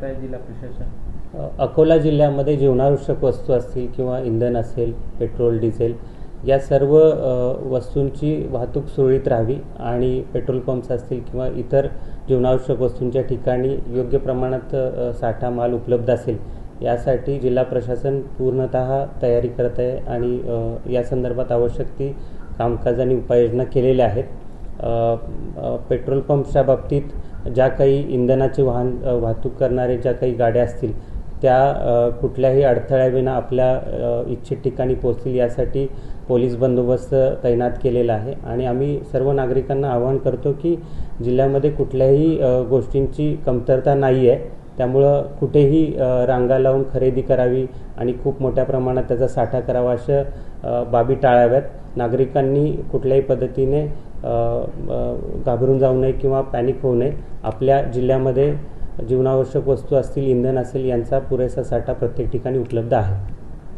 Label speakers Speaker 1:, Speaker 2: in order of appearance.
Speaker 1: करताय जिल्हा प्रशासन?
Speaker 2: अकोला जिल्ह्यामध्ये जीवनावश्यक वस्तू असतील किंवा इंधन असेल पेट्रोल डिझेल या सर्व वस्तूंची वाहतूक सुरळीत राहावी आणि पेट्रोल पंप्स असतील किंवा इतर जीवनावश्यक वस्तूंच्या ठिकाणी योग्य प्रमाणात साठा माल उपलब्ध असेल यासाठी जिल्हा प्रशासन पूर्णतः तयारी करत आहे आणि या संदर्भात आवश्यक ती कामकाज आणि उपाययोजना केलेल्या आहेत. पेट्रोल पंप्सच्या बाबतीत ज्या काही इंधनाचे वाहन वाहतूक करणारे ज्या काही गाड्या असतील त्या कुठल्याही अडथळ्याविना आपल्या इच्छित ठिकाणी पोहोचतील यासाठी पोलीस बंदोबस्त तैनात केलेला आहे. आणि आम्ही सर्व नागरिकांना आवाहन करतो की जिल्ह्यामध्ये कुठल्याही गोष्टींची कमतरता नाही आहे त्यामुळं कुठेही रांगा लावून खरेदी करावी आणि खूप मोठ्या प्रमाणात त्याचा साठा करावा अशा बाबी टाळाव्यात. नागरिकांनी कुठल्याही पद्धतीने घाबरून जाऊ नये किंवा पॅनिक होऊ नये. आपल्या जिल्ह्यामध्ये जीवनावश्यक वस्तू असतील इंधन असेल यांचा पुरेसा साठा प्रत्येक ठिकाणी उपलब्ध आहे.